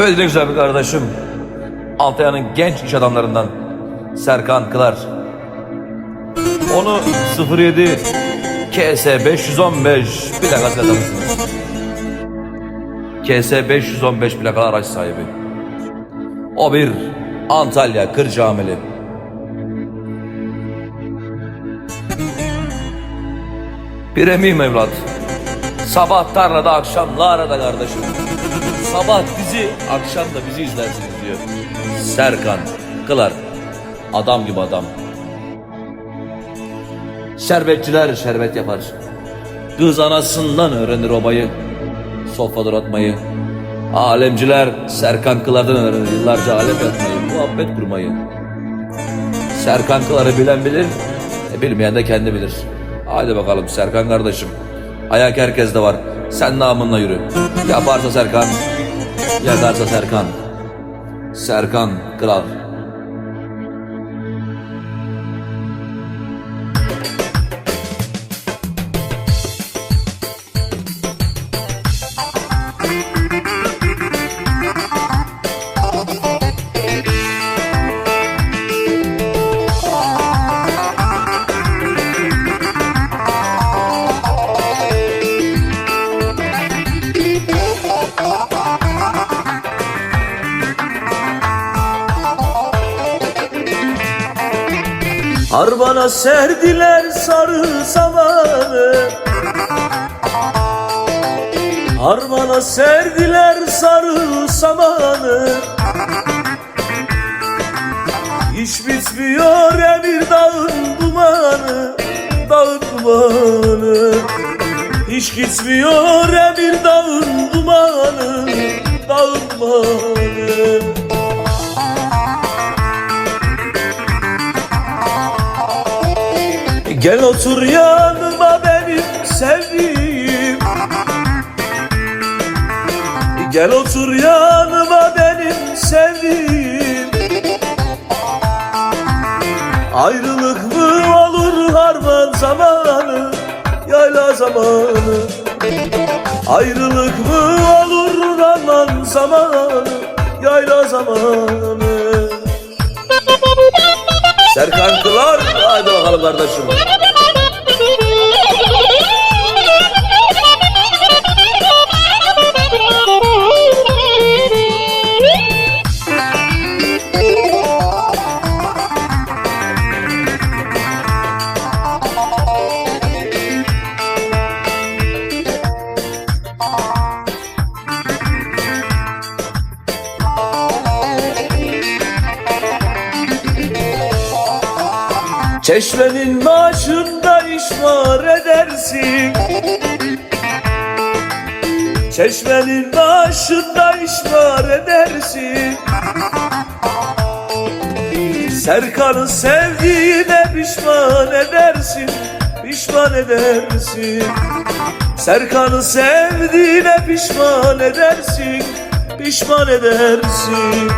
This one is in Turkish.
Evet ne güzel bir kardeşim. Antalya'nın genç iş adamlarından Serkan Kılar. Onu 07 KS 515 plakası tanırsınız. KS 515 plakalı araç sahibi. O bir Antalya Kırcaameli. Bir emiyim evlat. Sabah tarlada akşam Lara'da kardeşim. Sabah bizi akşam da bizi izlersiniz diyor. Serkan Kılar. Adam gibi adam. Şerbetçiler şerbet yapar. Kız anasından öğrenir obayı. Sofradır atmayı. Alemciler Serkan Kılar'dan öğrenir yıllarca alem yapmayı, muhabbet kurmayı. Serkan Kılar'ı bilen bilir, e, bilmeyen de kendi bilir. Haydi bakalım Serkan kardeşim. Ayak herkeste var. Sen namınla yürü. Yaparsa Serkan, yakarsa Serkan. Serkan Kılar. Harmana serdiler sarı samanı. Harmana serdiler sarı samanı. Hiç bitmiyor emir dağın dumanı Dağın dumanı. Hiç gitmiyor emir dağın dumanı Dağın dumanı Gel otur yanıma benim sevdiğim. Gel otur yanıma benim sevdiğim. Ayrılık mı olur harman zamanı Yayla zamanı? Ayrılık mı olur harman zamanı Yayla zamanı? Serkan Kılar Hadi bakalım kardeşim Çeşmenin başında işvar edersin. Çeşmenin başında işvar edersin. Serkan'ı sevdiğine pişman edersin Pişman edersin. Serkan'ı sevdiğine pişman edersin Pişman edersin